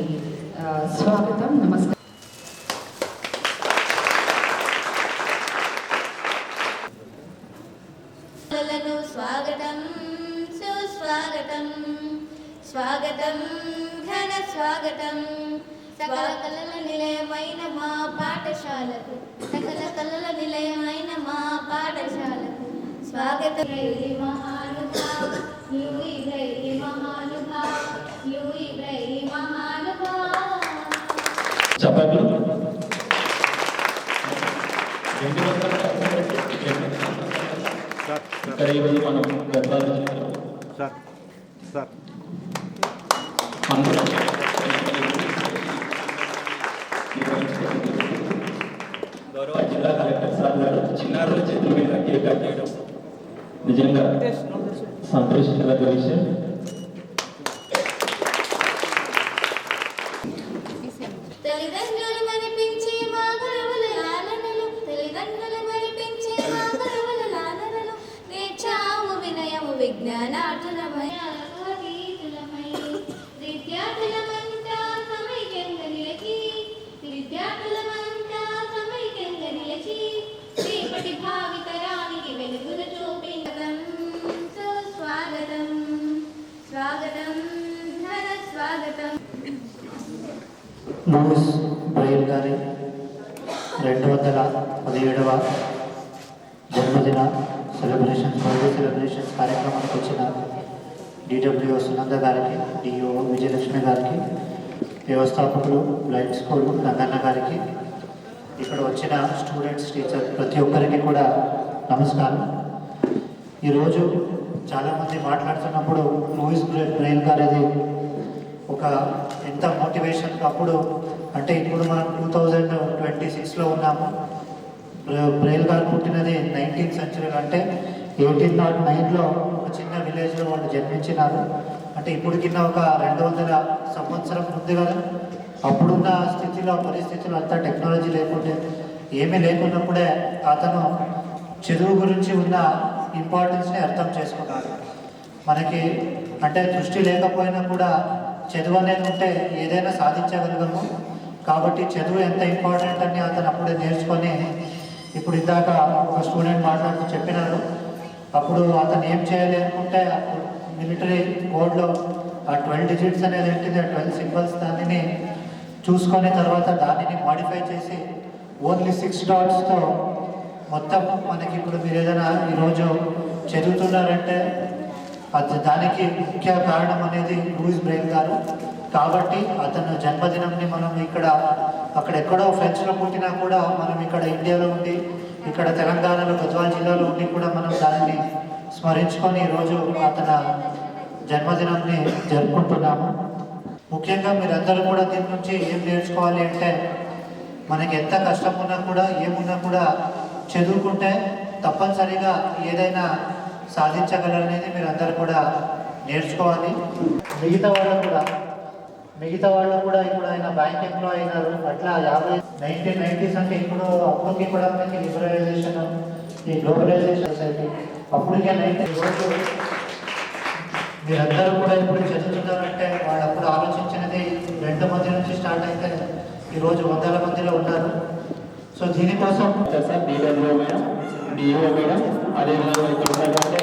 స్వాగతం నమస్కారం. స్వాగతం సుస్వాగతం స్వాగతం ఘన స్వాగతం. సకల కళల నిలయమైన మా పాఠశాలకు సకల కళల నిలయమైన మా పాఠశాలకు. స్వాగతం. ఈ మహానుభావ యూయి చప్పట్లు ఇక్కడ ఈరోజు మనం గర్భాలు సార్ సార్. గౌరవ జిల్లా కలెక్టర్ సార్ గారు చిన్నారుల చేతుల మీద కేక్ కట్ చేయడం నిజంగా సంతోషించదగ్గ విషయం. తల్లిదండ్రులు మరిపించే మా గురువుల లాలనలు తల్లిదండ్రులు మరిపించే మా గురువుల లాలనలు. నేర్చాము వినయము విజ్ఞానార్థులమై లూయిస్ బ్రైల్ గారి రెండు వందల పదిహేడవ జన్మదిన సెలబ్రేషన్ బర్త్డే సెలబ్రేషన్స్ కార్యక్రమానికి వచ్చిన డిడబ్ల్యూఓ సునంద గారికి డిఓ విజయలక్ష్మి గారికి వ్యవస్థాపకులు బ్లైండ్ స్కూల్ నగన్న గారికి ఇక్కడ వచ్చిన స్టూడెంట్స్ టీచర్ ప్రతి ఒక్కరికి కూడా నమస్కారం. ఈరోజు చాలామంది మాట్లాడుతున్నప్పుడు లూయిస్ బ్రె- బ్రెయిల్ గారిది ఒక ఎంత మోటివేషన్ అప్పుడు అంటే ఇప్పుడు మనం టూ థౌజండ్ ట్వంటీ సిక్స్లో ఉన్నాము. బ్ర- బ్రెయిల్ గారు పుట్టినది నైన్టీన్త్ సెంచరీలో అంటే ఎయిటీన్ నాట్ నైన్లో ఒక చిన్న విలేజ్లో వాళ్ళు జన్మించినారు. అంటే ఇప్పుడు కింద ఒక రెండు వందల సంవత్సరం ముందు కదా. అప్పుడున్న స్థితిలో పరిస్థితులు అంతా టెక్నాలజీ లేకుంటే ఏమీ లేకున్నప్పుడే అతను చదువు గురించి ఉన్న ఇంపార్టెన్స్ని అర్థం చేసుకున్నాడు. మనకి అంటే దృష్టి లేకపోయినా కూడా చదువు అనేది ఉంటే ఏదైనా సాధించగలగము కాబట్టి చదువు ఎంత ఇంపార్టెంట్ అని అతను అప్పుడే నేర్చుకొని ఇప్పుడు ఇందాక ఒక స్టూడెంట్ మాట్లాడుతూ చెప్పినారు అప్పుడు అతను ఏం చేయాలి అనుకుంటే మిలిటరీ కోడ్లో ఆ ట్వెల్వ్ డిజిట్స్ అనేది ఏంటిది? ఆ ట్వెల్వ్ సింబల్స్ దానిని చూసుకొని తర్వాత దానిని మాడిఫై చేసి ఓన్లీ సిక్స్ డాట్స్తో మొత్తం మనకి ఇప్పుడు మీరు ఏదైనా ఈరోజు చదువుతున్నారంటే అది దానికి ముఖ్య కారణం అనేది లూయిస్ బ్రేక్ గారు. కాబట్టి అతను జన్మదినంని మనం ఇక్కడ అక్కడ ఎక్కడో ఫ్రెంచ్లో పుట్టినా కూడా మనం ఇక్కడ ఇండియాలో ఉండి ఇక్కడ తెలంగాణలో గద్వాల జిల్లాలో ఉండి కూడా మనం దానిని స్మరించుకొని ఈరోజు అతని జన్మదినాన్ని జరుపుకుంటున్నాము. ముఖ్యంగా మీరందరూ కూడా దీని నుంచి ఏం నేర్చుకోవాలి అంటే మనకి ఎంత కష్టం ఉన్నా కూడా ఏమున్నా కూడా చదువుకుంటే తప్పనిసరిగా ఏదైనా సాధించగలరనేది మీరు అందరూ కూడా నేర్చుకోవాలి. మిగతా వాళ్ళు కూడా మిగతా వాళ్ళు కూడా ఇప్పుడు ఆయన బ్యాంక్ ఎంప్లాయ్ అయినారు. అట్లా యాభై నైన్టీన్ నైన్టీస్ అంటే ఇప్పుడు అప్పటికి కూడా మనకి లిబరలైజేషన్ ఈ గ్లోబలైజేషన్ సొసైటీ అప్పటికే నైన్టీ రోజు మీరందరూ కూడా ఇప్పుడు చదువుతున్నారంటే వాళ్ళు అప్పుడు ఆలోచించినది రెండు మంది నుంచి స్టార్ట్ అయితే ఈరోజు వందల మందిలో ఉన్నారు. సో దీనికోసం sir DW madam. DO madam అదేవిధంగా ఇక్కడ ఉన్నటువంటి